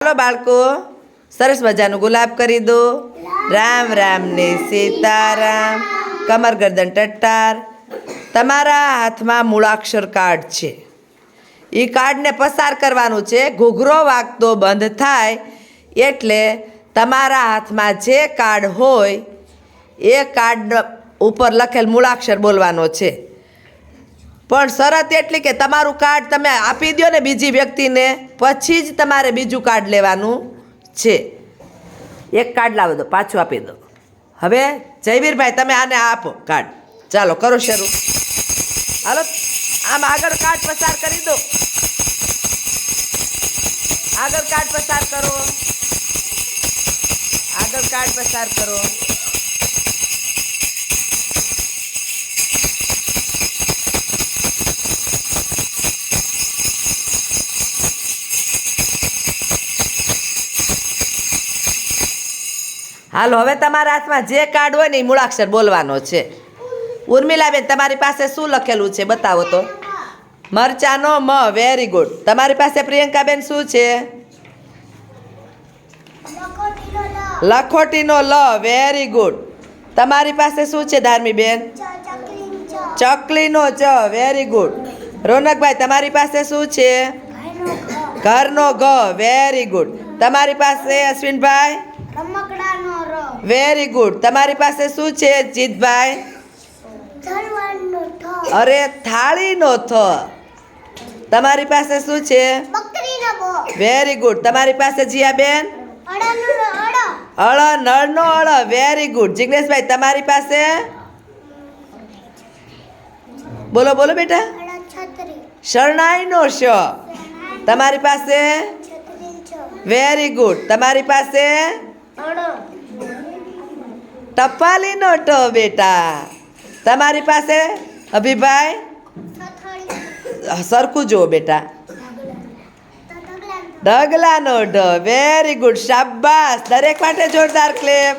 ચાલો બાળકો, સરસ મજાનું ગુલાબ કરી દો. રામ રામ ને સીતારામ. કમર ગરદન ટટ્ટાર. તમારા હાથમાં મૂળાક્ષર કાર્ડ છે. એ કાર્ડને પસાર કરવાનું છે. ઘૂઘરો વાગતો બંધ થાય એટલે તમારા હાથમાં જે કાર્ડ હોય, એ કાર્ડ ઉપર લખેલ મૂળાક્ષર બોલવાનો છે. પણ શરત એટલી કે તમારું કાર્ડ તમે આપી દો ને બીજી વ્યક્તિને, પછી જ તમારે બીજું કાર્ડ લેવાનું છે. એક કાર્ડ લાવો દો પાછું આપી દો. હવે જયવીરભાઈ, તમે આને આપો કાર્ડ. ચાલો, કરો શરૂ. હાલો, આમ આગળ કાર્ડ પસાર કરી દો. આગળ કાર્ડ પસાર કરો. આગળ કાર્ડ પસાર કરો. હાલો, હવે તમારા હાથમાં જે કાર્ડ હોય ને એ મૂળાક્ષર બોલવાનો છે. ઉર્મિલાબેન, તમારી પાસે શું લખેલું છે બતાવો તો. મરચાનો મ વેરી ગુડ તમારી પાસે પ્રિયંકાબેન શું છે? લખોટીનો લ વેરી ગુડ તમારી પાસે શું છે ધાર્મીબેન? ચકલીનો ચ વેરી ગુડ રોનકભાઈ, તમારી પાસે શું છે? ઘરનો ઘ વેરી ગુડ તમારી પાસે અશ્વિનભાઈ? રમકડાનો ર વેરી ગુડ તમારી પાસે શું છે જીતભાઈ? અરે થાળીનો થ તમારી પાસે શું છે? બકરીનો બ. વેરી ગુડ તમારી પાસે જીયાબેન અડાનો અડ અળ. નળનો અળ. વેરી ગુડ જિગ્નેશભાઈ તમારી પાસે? બોલો બોલો બેટા. શરણાઈનો શ. તમારી પાસે? વેરી ગુડ તમારી પાસે? અડ ટપાલીનો ટ, બેટા. તમારી પાસે, અભિભાઈ? સરખું જુઓ, બેટા. ઢગલાનો ઢ. વેરી ગુડ શાબાશ. દરેક માટે જોરદાર ક્લેપ